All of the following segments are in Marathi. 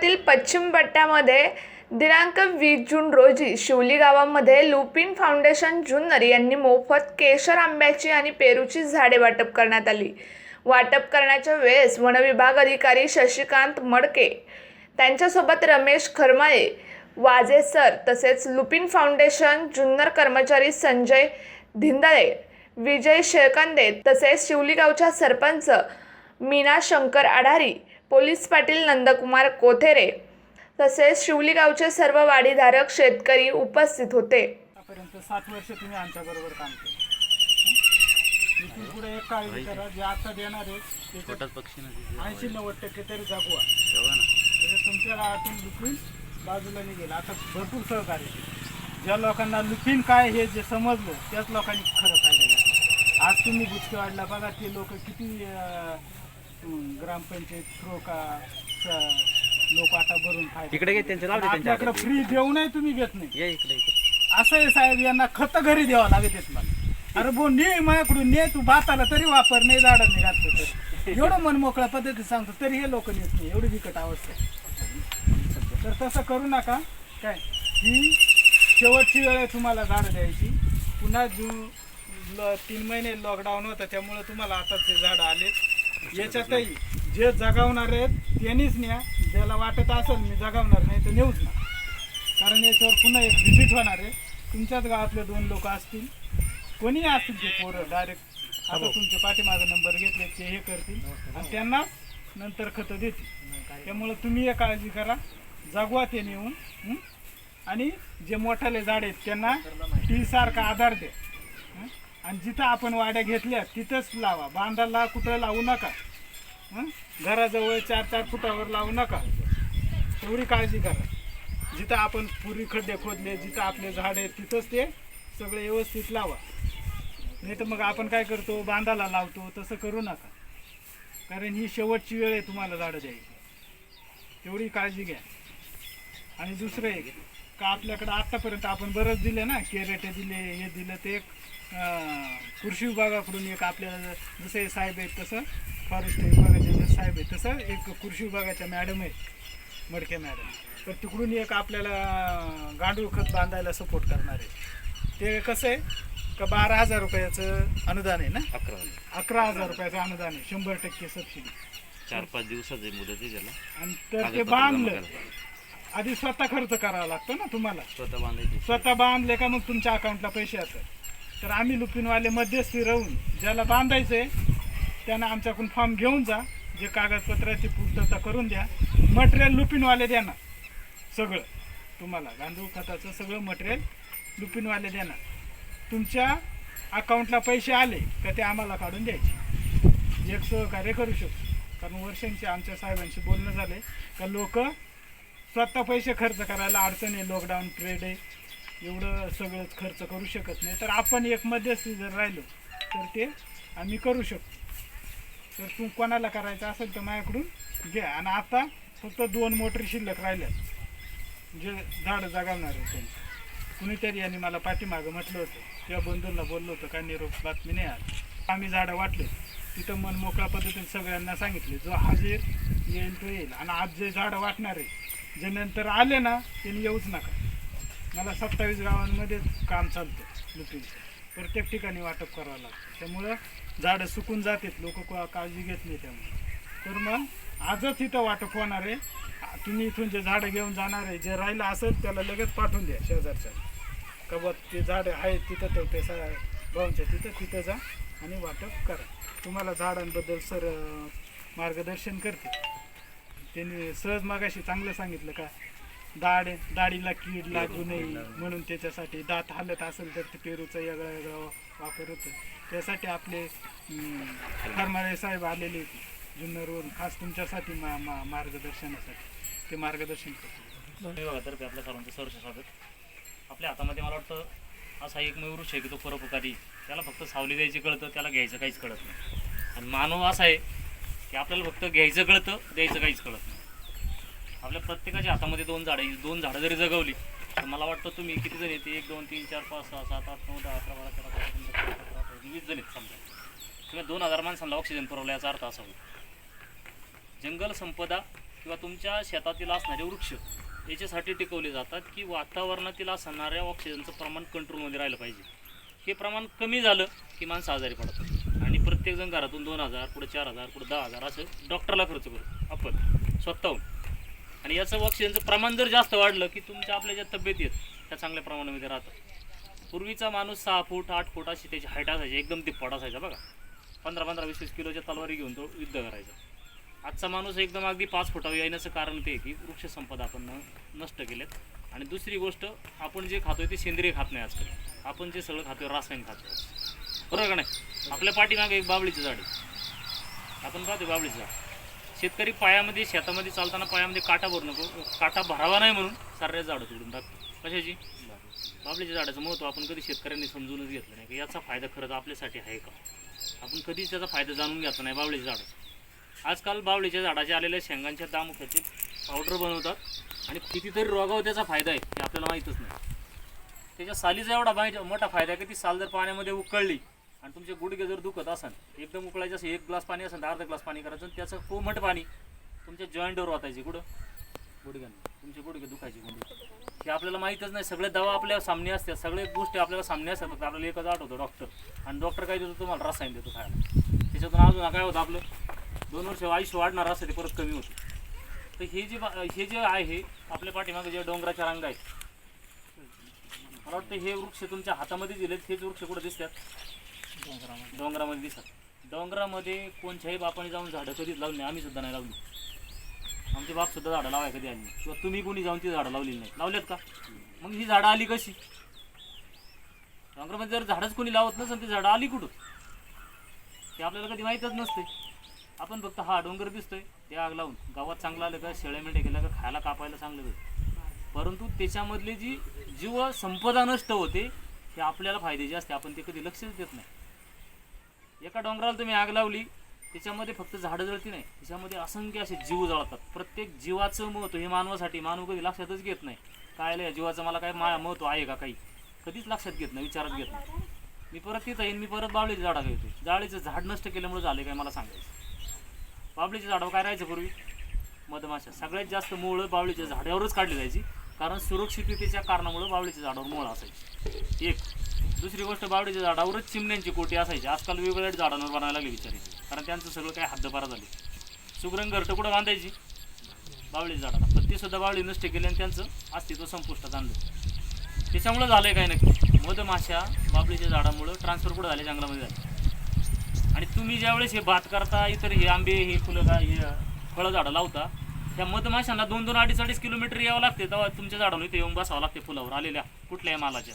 जिल्ह्यातील पश्चिम पट्ट्यामध्ये दिनांक वीस जून रोजी शिवली गावामध्ये लुपिन फाउंडेशन जुन्नर यांनी मोफत केशर आंब्याची आणि पेरूची झाडे वाटप करण्यात आली. वाटप करण्याच्या वेळेस वनविभाग अधिकारी शशिकांत मडके त्यांच्यासोबत रमेश खरमाळे वाजे सर तसेच लुपिन फाउंडेशन जुन्नर कर्मचारी संजय धिंदाळे विजय शेळकांदे तसेच शिवली गावच्या सरपंच मीना शंकर आढारी पोलीस पाटील नंदकुमार कोथेरे तसेच शिवली गावचे सर्व वाडीधारक शेतकरी उपस्थित होते. आतापर्यंत सात वर्ष तुम्ही आमच्याबरोबर काम केलं. पुढे एक काळजी करा जे आता देणार आहे ऐंशी नव्वद टक्के तरी जगवा तुमच्या गावातून लुपिन बाजूला निघेल. आता भरपूर सहकार्य. ज्या लोकांना लुपिन काय हे जे समजलं त्याच लोकांनी खरं फायदा घ्या आज तुम्ही गुचकेवाडला बघा ते लोक किती ग्रामपंचायत थ्रो का लोक आता भरून इकडे घे त्यांचे लाव दे त्यांच्या आपल्याकडे हातात. फ्री देऊनही तुम्ही घेत नाही. ये इकडे इकडे. असं आहे साहेब यांना खत घरी द्यावं लागत येत मला. अरे बो ने माझ्याकडून ने तू भाताला तरी वापर नाही झाडं नाही घातलं तरी. एवढं मन मोकळ्या पद्धतीत सांगतो तरी हे लोक नेत नाही एवढी बिकट अवस्था आहे. तर तसं करू नका. काय? ही शेवटची वेळ आहे तुम्हाला झाडं द्यायची. पुन्हा जू ल तीन महिने लॉकडाऊन होतं त्यामुळे तुम्हाला आता ते झाडं आले याच्यातही जे जगावणार आहेत त्यांनीच न्या. ज्याला वाटत असेल मी जगावणार नाही तर नेऊच ना. कारण याच्यावर पुन्हा एक व्हिजिट होणार आहे. तुमच्याच गावातले दोन लोक असतील. कोणीही असतील ते पोरं डायरेक्ट आता तुमचे पाठीमागे नंबर घेतले ते हे करतील. आणि त्यांना नंतर खतं देतील. त्यामुळं तुम्ही एक काळजी करा. जगवा ते नेऊन हं? आणि जे मोठाले झाड आहेत त्यांना टी सारखा आधार द्या. हं? आणि जिथं आपण वाड्या घेतल्या तिथंच लावा. बांधाला कुठं लावू नका. हं? घराजवळ चार चार फुटावर लावू नका. तेवढी काळजी करा. जिथं आपण पूर्वी खड्डे खोदले जिथं आपले झाड आहेत तिथंच ते सगळे व्यवस्थित लावा. नाही तर मग आपण काय करतो? बांधाला लावतो. तसं करू नका. कारण ही शेवटची वेळ आहे तुम्हाला झाडं द्यायची. तेवढी काळजी घ्या. आणि दुसरं एक का आपल्याकडं आत्तापर्यंत आपण बरंच दिले ना? केरेटे दिले हे दिलं ते एक कृषी विभागाकडून एक आपल्याला जसं साहेब आहेत तसं फॉरेस्ट विभागाचे साहेब आहेत तसं एक कृषी विभागाच्या मॅडम आहेत मडके मॅडम तर तिकडून एक आपल्याला गांडूळ खत बांधायला सपोर्ट करणार. आहे ते कसं आहे का बारा हजार रुपयाचं अनुदान आहे ना? अकरा. अकरा हजार रुपयाचं अनुदान आहे शंभर टक्के सबसिडी चार पाच दिवसाची मुदत आहे त्याला. आणि तर ते बांधलं. आधी स्वतः खर्च करावा लागतो ना तुम्हाला? स्वतः बांधायची. स्वतः बांधले का मग तुमच्या अकाउंटला पैसे येतात? तर आम्ही लुपिनवाले मध्यस्थी राहून ज्याला बांधायचं आहे त्यांना आमच्याकडून फॉर्म घेऊन जा जे कागदपत्र आहे ते पूर्तता करून द्या. मटेरियल लुपिनवाले देणार. सगळं. तुम्हाला गांडूळ खताचं सगळं मटेरियल लुपिनवाले देणार. तुमच्या अकाउंटला पैसे आले का ते आम्हाला काढून द्यायचे. एक सहकार्य करू शकतो. कारण वर्षांचे आमच्या साहेबांशी बोलणं झाले का लोक स्वतः पैसे खर्च करायला अडचण आहे. लॉकडाऊन पिरियड आहे. एवढं सगळं खर्च करू शकत नाही. तर आपण एक मध्यस्थी जर राहिलो तर ते आम्ही करू शकतो. तर तू कोणाला करायचं असेल तर माझ्याकडून घ्या आणि आता फक्त दोन मोटर शिल्लक राहिल्यात. जे झाडं जगावणार आहे त्यांची कुणीतरी यांनी मला पाठीमागं म्हटलं होतं. किंवा बंधूंना बोललो होतं का निरोप बातमी नाही आली. आम्ही झाडं वाटले. तिथं मन मोकळ्या पद्धतीने सगळ्यांना सांगितले जो हजेर येईल तो येईल. आणि आज जे झाडं वाटणार आहे जे नंतर आले ना त्यांनी येऊच नका. मला सत्तावीस गावांमध्ये काम चालतं लुटीचं प्रत्येक ठिकाणी वाटप करावं लागतं. त्यामुळं झाडं सुकून जातात लोक काळजी घेत नाही त्यामुळे. तर मग आजच इथं वाटप होणार आहे. तुम्ही इथून जे झाडं घेऊन जाणार आहे जे राहिलं असेल त्याला लगेच पाठवून द्या शेजारच्या. का बुवा ते झाडं आहेत तिथं तर ते सा भाऊंच्या तिथं तिथं जा आणि वाटप करा. तुम्हाला झाडांबद्दल सर मार्गदर्शन करते त्यांनी सहज मागाशी चांगलं सांगितलं का दाड दाढीला कीड लागू नये म्हणून त्याच्यासाठी दात हालत असेल तर ते पेरूचा वेगळा वेगळा वापर होतो त्यासाठी आपले फरमारे साहेब आलेले जुन्नरवरून खास तुमच्यासाठी मा मा मार्गदर्शनासाठी ते मार्गदर्शन करतो विभागातर्फे आपल्या सर्वांचं सहर्ष स्वागत आपल्या हातामध्ये मला वाटतं असा एक मयूरुष आहे की तो परोपकारी त्याला फक्त सावली द्यायची कळतं त्याला घ्यायचं काहीच कळत नाही आणि मानव असा आहे की आपल्याला फक्त घ्यायचं कळतं द्यायचं काहीच कळत नाही आपल्या प्रत्येकाच्या हातामध्ये दोन झाडं ही दोन झाडं जरी जगवली तर मला वाटतं तुम्ही किती जण येते एक दोन तीन चार पाच सहा सात आठ नऊ दहा अकरा बारा तेरा चौदा पंधरा सोळा सतरा अठरा वीस जण आहेत समजा. तुम्ही दोन हजार माणसांना ऑक्सिजन पुरवला याचा अर्थ असा होईल. जंगल संपदा किंवा तुमच्या शेतातील असणारे वृक्ष याच्यासाठी टिकवले जातात की वातावरणातील असणाऱ्या ऑक्सिजनचं प्रमाण कंट्रोलमध्ये राहिलं पाहिजे. हे प्रमाण कमी झालं की माणसं आजारी पडतात. आणि प्रत्येकजण घरातून दोन हजार पुढे चार हजार पुढे दहा हजार असं डॉक्टरला खर्च करू. आपण स्वतःहून. आणि याचं ऑक्सिजनचं प्रमाण जर जास्त वाढलं की तुमच्या आपल्या ज्या तब्येती आहेत त्या चांगल्या प्रमाणामध्ये राहतात. पूर्वीचा माणूस सहा फूट आठ फूट अशी त्याची हाईट असायची एकदम तिप्पट असायचा बघा. पंधरा पंधरा वीस वीस किलोच्या तलवारी घेऊन तो युद्ध करायचा. आजचा माणूस एकदम अगदी पाच फुटावर येण्याचं कारण ते आहे की वृक्षसंपदा आपण न- नष्ट केलेत. आणि दुसरी गोष्ट आपण जे खातोय ते सेंद्रिय खात नाही आजकाल. आपण जे सगळं खातोय रासायनिक खातोय. बरोबर का नाही? आपल्या पाठीमागे एक बाबळीचं झाड आहे. आपण पाहतोय बाबळीचं झाड. शेतकरी पायामध्ये शेतामध्ये चालताना पायामध्ये काटा भरू नको. काटा भरावा नाही म्हणून साऱ्या झाडं तोडून टाकतो. कशाची? बाबळीच्या झाडाचं महत्त्व आपण कधी शेतकऱ्यांनी समजूनच घेतलं नाही. की याचा फायदा खरंच आपल्यासाठी आहे का? आपण कधीच त्याचा फायदा जाणून घेतला नाही बावळीच्या झाडाचा. आजकाल बावळीच्या झाडाच्या आलेल्या शेंगांच्या दामुख्याचे पावडर बनवतात आणि कितीतरी रोगावर त्याचा फायदा आहे हे आपल्याला माहीतच नाही. त्याच्या सालीचा एवढा माहिती मोठा फायदा आहे की ती साल जर पाण्यामध्ये उकळली आणि तुमचे गुडघे जर दुखत असेल एकदम उकळायचे असेल एक ग्लास पाणी असेल तर अर्धा ग्लास पाणी करायचं आणि त्याचं कोमट पाणी तुमच्या जॉईंटवर वाचायचे कुठं? गुडघ्यांना. तुमचे गुडघे दुखायचे गुडघे हे आपल्याला माहीतच नाही. सगळे दवा आपल्या सामने असतात. सगळे गोष्टी आपल्याला सामने असतात. फक्त आपल्याला एकच आठवतो डॉक्टर आणि डॉक्टर काय देतो? तुम्हाला रसायन देतो खायला. त्याच्यातून अजून काय होतं आपलं? दोन वर्ष आयुष्य वाढणार असतं ते परत कमी होतं. तर हे जे बा- हे जे आहे आपल्या पाठीमागे जे डोंगराच्या रांगा आहेत. मला वाटतं हे वृक्ष तुमच्या हातामध्ये दिलेत हेच वृक्ष कुठं दिसतात? डोंगरामध्ये. दिसतात डोंगरामध्ये कोणत्याही बापाने जाऊन झाडं कधीच लावली नाही. आम्ही सुद्धा नाही लावली. आमचे बाप सुद्धा झाडं लावाय कधी आली किंवा तुम्ही कोणी जाऊन ती झाडं लावलेली नाही. लावलेत का? मग ही झाडं आली कशी? डोंगरामध्ये जर झाडंच कोणी लावत नसेल ती झाडं आली कुठं ते आपल्याला कधी माहीतच नसते आपण फक्त हा डोंगर दिसतोय ते आग लावून. गावात चांगलं आलं का शेळ्या मेंढ्या गेल्या का खायला कापायला चांगलं होतं परंतु त्याच्यामधली जी जीव संपदा नष्ट होते ते आपल्याला फायद्याची असते. आपण ते कधी लक्षच देत नाही. एका डोंगराला तुम्ही आग लावली त्याच्यामध्ये फक्त झाडं जळती नाही. त्याच्यामध्ये असंख्य असे जीव जळतात. प्रत्येक जीवाचं महत्त्व हे मानवासाठी मानव कधी लक्षातच घेत नाही. काय आलं या जीवाचं मला काय मा महत्त्व आहे का काही? कधीच लक्षात घेत नाही विचारात घेत नाही. मी परत तिथं येईन मी परत बावळीच्या झाडाकडे येतो जाळीचं झाड नष्ट केल्यामुळे झाले काय मला सांगायचं? बावळीच्या झाडावर काय राहायचं पूर्वी? मधमाशा. सगळ्यात जास्त मुळं बावळीच्या झाडावरच काढली जायची. कारण सुरक्षिततेच्या कारणामुळे बावळीच्या झाडावर मुळं असायची. एक. दुसरी गोष्ट बावडीच्या झाडावरच चिमण्यांची कोटी असायची. आजकाल वेगवेगळ्या झाडांवर बनायला लागले बिचारे. कारण त्यांचं सगळं काय हद्दपारा झाली. सुग्रण घरटं कुठं बांधायची बावळीच्या झाडाला. पण तीसुद्धा बावळी नष्ट केली आणि त्यांचं अस्तित्व संपुष्टात आणलं. त्याच्यामुळं झालंय काय नक्की? मधमाशा बाबळीच्या झाडामुळं ट्रान्सफर कुठं झाले? जंगलामध्ये झाले. आणि तुम्ही ज्यावेळेस हे भात करता इतर हे आंबे हे फुलं का हे फळं झाडं लावता त्या मधमाशांना दोन दोन अडीच अडीच किलोमीटर यावं लागते तेव्हा तुमच्या झाडावर इथे येऊन बसावं लागते फुलावर आलेल्या कुठल्याही मालाच्या.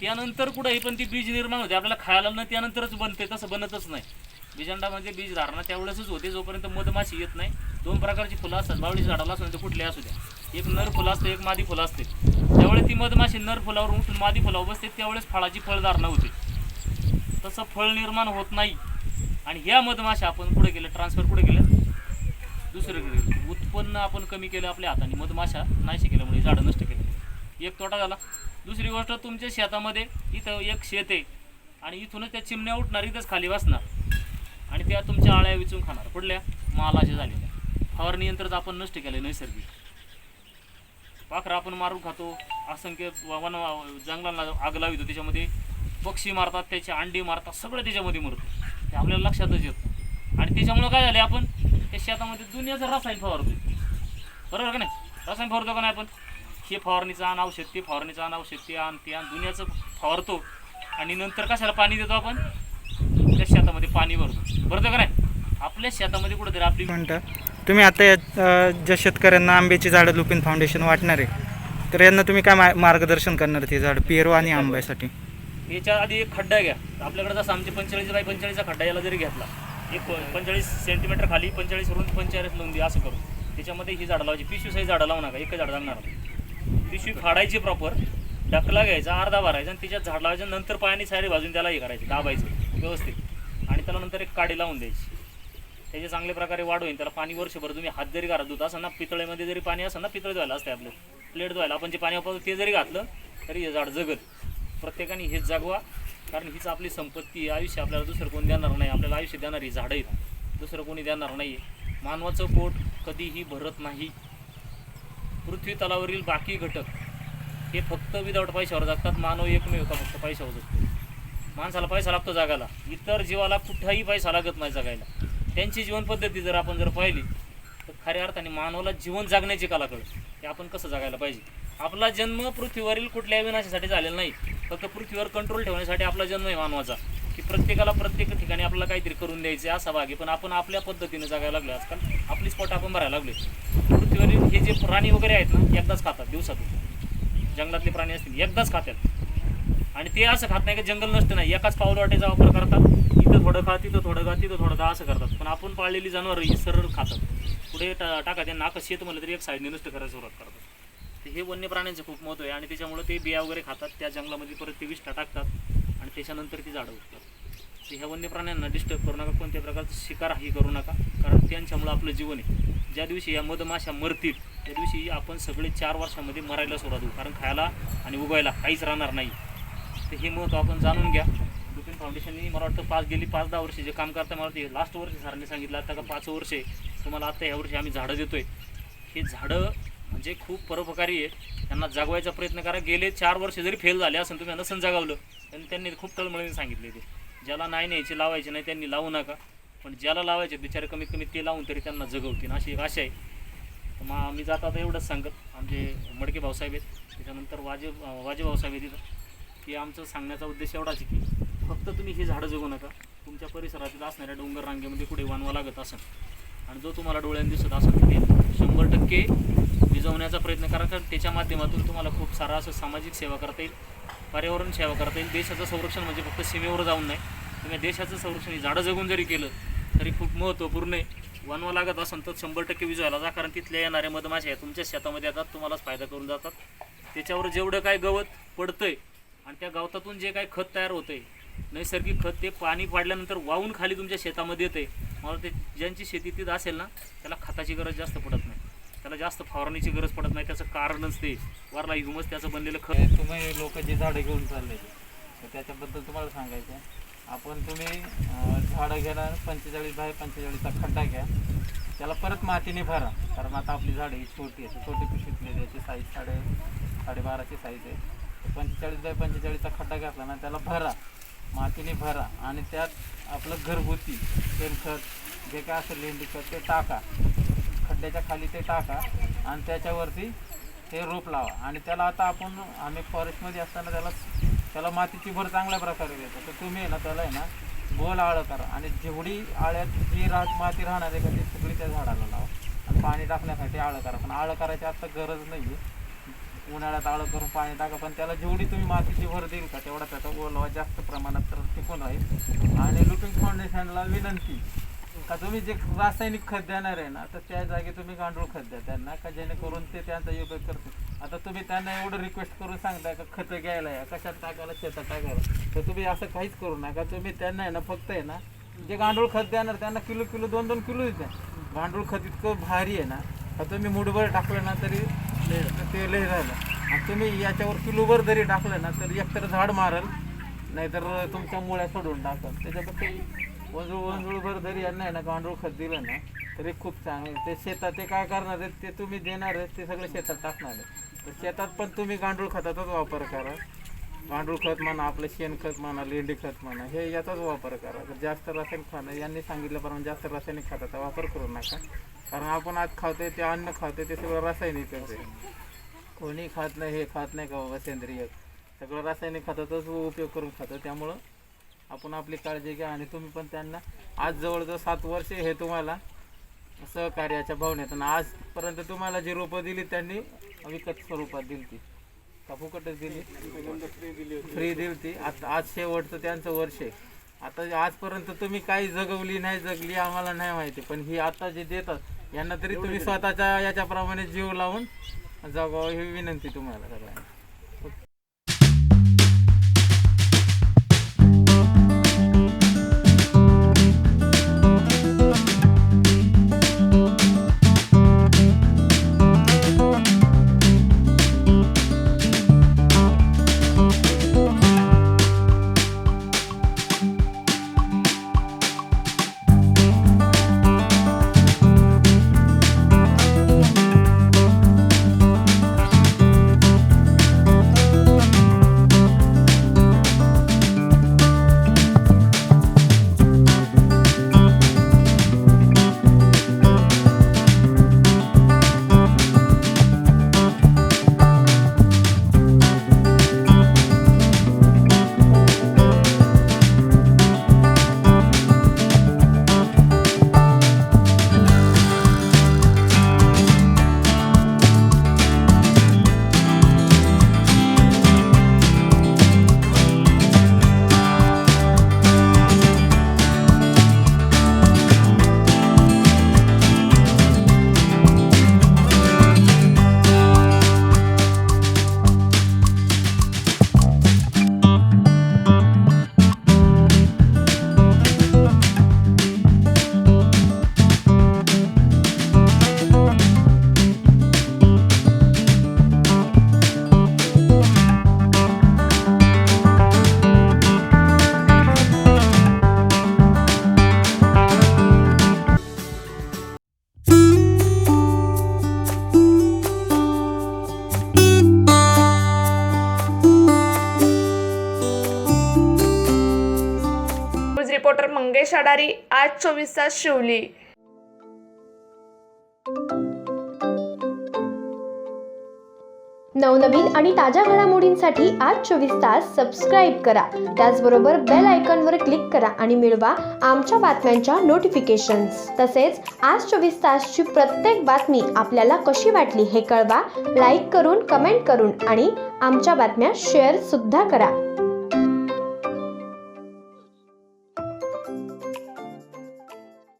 त्यानंतर कुठंही पण ती बीज निर्माण होते. आपल्याला खायला न त्यानंतरच बनते तसं बनतच नाही. बीजांडा म्हणजे बीज धारणा त्यावेळेसच होते जोपर्यंत मधमाशी येत नाही. दोन प्रकारची फुलं असतात. बावळी झाडाला असू ते कुठले असू द्या. एक नर फुलं असते एक मादी फुलं असते. त्यावेळेस ती मधमाशी नर फुलावर उठून मादी फुलावर बसते त्यावेळेस फळाची फळधारणा होते. तसं फळ निर्माण होत नाही. आणि ह्या मधमाशा आपण पुढे गेलं? ट्रान्सफर कुठे गेलं दुसरीकडे गेलं. उत्पन्न आपण कमी केलं आपल्या हाताने. मधमाशा नाहीशी केल्यामुळे झाडं नष्ट केले. एक तोटा झाला. दुसरी गोष्ट तुमच्या शेतामध्ये इथं एक शेत आहे आणि इथूनच त्या चिमण्या उठणार इथंच खाली बसणार. आणि त्या तुमच्या आळ्या विचून खाणार. कुठल्या? मालाच्या झालेल्या. फवारणी यंत्रच आपण नष्ट केलं नैसर्गिक. पाखरं आपण मारून खातो. असंख्य वन जंगलांना आग लावितो. त्याच्यामध्ये पक्षी मारतात त्याचे अंडी मारतात सगळं त्याच्यामध्ये मरतं. ते आपल्याला लक्षातच येतं आणि त्याच्यामुळं काय झालं आपण? त्या शेतामध्ये दुनियाचं रसायन फवारतो बरोबर का नाही? रसायन फवारतो का नाही आपण? हे फवारणीचं आण औषध ते फवारणीचं आण औषध ते आण ते आण दुनियाचं फवारतो. आणि नंतर कशाला पाणी देतो आपण? त्या शेतामध्ये पाणी भरतो. भरतो का नाही? आपल्या शेतामध्ये कुठेतरी आपली म्हणता तुम्ही आता या ज्या शेतकऱ्यांना आंब्याची झाडं लुपिन फाउंडेशन वाटणार आहे तर यांना तुम्ही काय मा- मार्गदर्शन करणार ते झाड पेरू आणि आंब्यासाठी याच्या आधी एक खड्डा घ्या. आपल्याकडे जसं आमचे पंचेचाळीस बाय पंचेचाळीसचा खड्डा याला जरी घेतला एक पंचेचाळीस सेंटीमीटर खाली पंचेचाळीस वरून पंचेचाळीस लावून दे असं करून त्याच्यामध्ये ही झाडं लावायची. पिशवी साईज झाडं लावू नका एकच झाड लागणार पिशवी फाडायची प्रॉपर ढकला घ्यायचा अर्धा भरायचा आणि त्याच्यात झाड लावायचं नंतर पायाने सारी बाजून त्याला हे करायचं दाबायचं व्यवस्थित. आणि त्याला नंतर एक काडी लावून द्यायची. त्याचे चांगल्या प्रकारे वाढ होईल त्याला पाणी वर्षभर तुम्ही हात जरी घरात धुत असं ना पितळेमध्ये जरी पाणी असं ना पितळ धुवायला असते आपलं. प्लेट धुवायला. आपण जे पाणी वापरतो ते जरी घातलं तरी हे झाड जगत प्रत्येकाने हेच जागवा कारण हीच आपली संपत्ती आयुष्य आपल्याला दुसरं कोणी देणार नाही. आपल्याला आयुष्य देणारी झाडं आहेत. दुसरं कोणी देणार नाही मानवाचं पोट कधीही भरत नाही. पृथ्वी तलावरील बाकी घटक हे फक्त विदाऊट पैशावर जगतात. मानव एकमेव का फक्त पैशावर जगतो. माणसाला पैसा लागतो जगायला. इतर जीवाला कुठंही पैसा लागत नाही जगायला. त्यांची जीवनपद्धती जर आपण जर पाहिली तर खऱ्या अर्थाने मानवाला जीवन जगण्याची कला कळते की आपण कसं जगायला पाहिजे? आपला जन्म पृथ्वीवरील कुठल्याही विनाशासाठी झालेला नाही. फक्त पृथ्वीवर कंट्रोल ठेवण्यासाठी आपला जन्म आहे मानवाचा. की प्रत्येकाला प्रत्येक ठिकाणी आपल्याला काहीतरी करून द्यायचे असा भाग आहे. पण आपण आपल्या पद्धतीने जगायला लागलो आजकाल आपली स्पॉट आपण भरायला लागले पृथ्वीवर जे प्राणी वगैरे आहेत ना एकदाच खातात दिवसातून. जंगलातले प्राणी असतील एकदाच खातात आणि ते असं खात नाही की जंगल नसतं नाही. एकाच पाऊल वाटेचा वापर करतात. इथं थोडं खा तिथं थोडं खा तिथं थोडं खा असं करतात. पण आपण पाळलेली जनावरं ही सरळ खातात. पुढे टा टाका त्यांना नाकं शेत म्हणलं तरी एक साईडने नष्ट करायला सुरुवात करतात. तर हे वन्य प्राण्यांचं खूप महत्त्व आहे. आणि त्याच्यामुळे ते बिया वगैरे खातात. त्या जंगलामध्ये परत ते विष्ठा टाकतात. आणि त्याच्यानंतर ती झाडं उठतात तर ह्या वन्य प्राण्यांना डिस्टर्ब करू नका. कोणत्या प्रकारचं शिकारही करू नका. कारण त्यांच्यामुळं आपलं जीवन आहे. ज्या दिवशी या मधमाशा मरतील त्या दिवशी आपण सगळे चार वर्षामध्ये मरायला सुरुवात होऊ. कारण खायला आणि उगायला काहीच राहणार नाही. तर हे महत्त्व आपण जाणून घ्या. लुपिन फाउंडेशनने मला वाटतं पाच गेली पाच दहा वर्षे जे काम करता मला वाटते लास्ट वर्षी सरांनी सांगितलं. आता का पाच वर्षे? तुम्हाला आता ह्या वर्षी आम्ही झाडं देतोय. हे झाडं म्हणजे खूप परोपकारी आहे त्यांना जागवायचा प्रयत्न करा. गेले चार वर्ष जरी फेल झाले असं तुम्ही नसन जागावलं आणि त्यांनी खूप तळमळीने सांगितले ते. ज्याला नाही न्यायचे लावायचे नाही त्यांनी लावू नका. पण ज्याला लावायचे बिचारे कमीत कमी ते लावून तरी त्यांना जगवतील अशी एक आशा आहे. मग आम्ही जात आता एवढंच सांगत आमचे मडके भाऊसाहेब आहेत. त्याच्यानंतर वाजे वाजे भाऊसाहेब आहेत तिथं की आमचं सांगण्याचा उद्देश एवढाच आहे की फक्त तुम्ही ही झाडं जगू नका. तुमच्या परिसरातील असणाऱ्या डोंगर रांगेमध्ये कुठे वानवा लागत असेल आणि जो तुम्हाला डोळ्याने दिसत असेल ते शंभर टक्के विजवण्याचा प्रयत्न करा कारण त्याच्या माध्यमातून तुम्हाला खूप सारा असं सामाजिक सेवा करता येईल पर्यावरण सेवा करता येईल. देशाचं संरक्षण म्हणजे फक्त सीमेवर जाऊन नाही. तुम्ही देशाचं संरक्षण झाडं जगून जरी केलं तरी खूप महत्त्वपूर्ण आहे. वनवा लागत असेल तर शंभर टक्के विजवायला जा कारण तिथल्या येणाऱ्या मधमाशा या तुमच्या शेतामध्ये येतात तुम्हालाच फायदा करून जातात. त्याच्यावर जेवढं काय गवत पडतंय आणि त्या गवतातून जे काय खत तयार होतंय नैसर्गिक खत ते पाणी पाडल्यानंतर वाहून खाली तुमच्या शेतामध्ये येते मला ते ज्यांची शेती तिथं असेल ना त्याला खताची गरज जास्त पडत नाही. त्याला जास्त फवारणीची गरज पडत नाही त्याचं कारणच ते. वरला ह्युमस त्याचं बनलेलं खत. तुम्ही लोक जे झाडं घेऊन चालले तर त्याच्याबद्दल तुम्हाला सांगायचं आहे. आपण तुम्ही झाडं घेणार पंचेचाळीस बाय पंचेचाळीसचा खड्डा घ्या. त्याला परत मातीने भरा. कारण आता आपली झाडं ही छोटी आहे छोटी पिशवीतली याची साईज साडे साडेबाराची साईज आहे. पंचेचाळीस बाय पंचेचाळीसचा खड्डा घातला ना त्याला भरा. मातीने भरा. आणि त्यात आपलं घरगुती शेणखत जे काय असेल लेंडीखत ते टाका. खड्ड्याच्या खाली ते टाका. आणि त्याच्यावरती ते रोप लावा. आणि त्याला आता आपण आम्ही फॉरेस्टमध्ये असताना त्याला त्याला मातीची भर चांगल्या प्रकारे देतो. तर तुम्ही आहे ना त्याला आहे ना गोल आळं करा. आणि जेवढी आळ्यात जी राहत माती राहणार आहे का ती सगळी त्या झाडाला लावा. आणि पाणी टाकण्यासाठी आळं करा. पण आळं करायची आत्ता गरज नाही आहे उन्हाळ्यात आळं करून पाणी टाका पण त्याला जेवढी तुम्ही मातीची भर देईल का तेवढा त्याचा ओलावा जास्त प्रमाणात तर टिकून राहील. आणि लुपिंग फाउंडेशनला विनंती का तुम्ही जे रासायनिक खत देणार आहे ना तर त्या जागी तुम्ही गांडूळ खत द्या त्यांना का जेणेकरून ते त्यांचा उपयोग करतील. आता तुम्ही त्यांना एवढं रिक्वेस्ट करून सांगताय का खतं घ्यायला या कशात टाकायला शेतात टाकायला. तर तुम्ही असं काहीच करू नका. तुम्ही त्यांना आहे ना फक्त आहे ना जे गांडूळ खत देणार त्यांना किलो किलो दोन दोन किलो द्या गांडूळ खत इतकं भारी आहे ना का तुम्ही मुठभर टाकलं ना तरी ते लय झालं. आणि तुम्ही याच्यावर किलोभर जरी टाकलं ना तर एकतर झाड मारल नाहीतर तुमच्या मुळ्या सोडून टाकल. त्याच्यापेक्षा वंजूळ वंजूळभर जरी यांना आहे ना गांडूळ खत दिलं ना तरी खूप चांगलं ते शेतात ते काय करणार आहेत ते तुम्ही देणार आहेत ते सगळे शेतात टाकणार आहे तर शेतात पण तुम्ही गांडूळ खताचाच वापर करा. गांडूळ खत म्हणा आपलं शेणखत म्हणा लेंडी खत म्हणा हे याचाच वापर करा. तर जास्त रासायनिक खाणं यांनी सांगितल्याप्रमाणे जास्त रासायनिक खताचा वापर करू नका. कारण आपण आज खातोय ते अन्न खातोय ते सगळं रासायनिकच आहे. कोणी खात नाही हे खात नाही का बाबा सेंद्रिय? सगळं रासायनिक खताचाच उपयोग करून खातो त्यामुळं आपण आपली काळजी घ्या आणि तुम्ही पण त्यांना आज जवळजवळ सात वर्ष हे तुम्हाला सहकार्याच्या भावनेतून आजपर्यंत तुम्हाला जी रोपं दिली त्यांनी विकत स्वरूपात दिली ती. का फुकटच दिली? फ्री दिली ती. आता आज शेवटचं त्यांचं वर्ष आहे. आता आजपर्यंत तुम्ही काही जगवली नाही जगली आम्हाला नाही माहिती. पण ही आता जे देतात यांना तरी तुम्ही स्वतःच्या याच्याप्रमाणे जीव लावून जगावं ही विनंती तुम्हाला सगळ्यांना. रुपेश अडारी आज चोवीस तास शिवली. नवनवीन आणि ताज्या घडामोडींसाठी आज चोवीस तास सबस्क्राईब करा. त्याचबरोबर बेल आयकॉनवर क्लिक करा आणि मिळवा आमच्या बातम्यांच्या नोटिफिकेशन्स तसेच आज चोवीस तासची प्रत्येक बातमी आपल्याला कशी वाटली हे कळवा लाईक करून कमेंट करून आणि आमच्या बातम्या शेअर सुद्धा करा.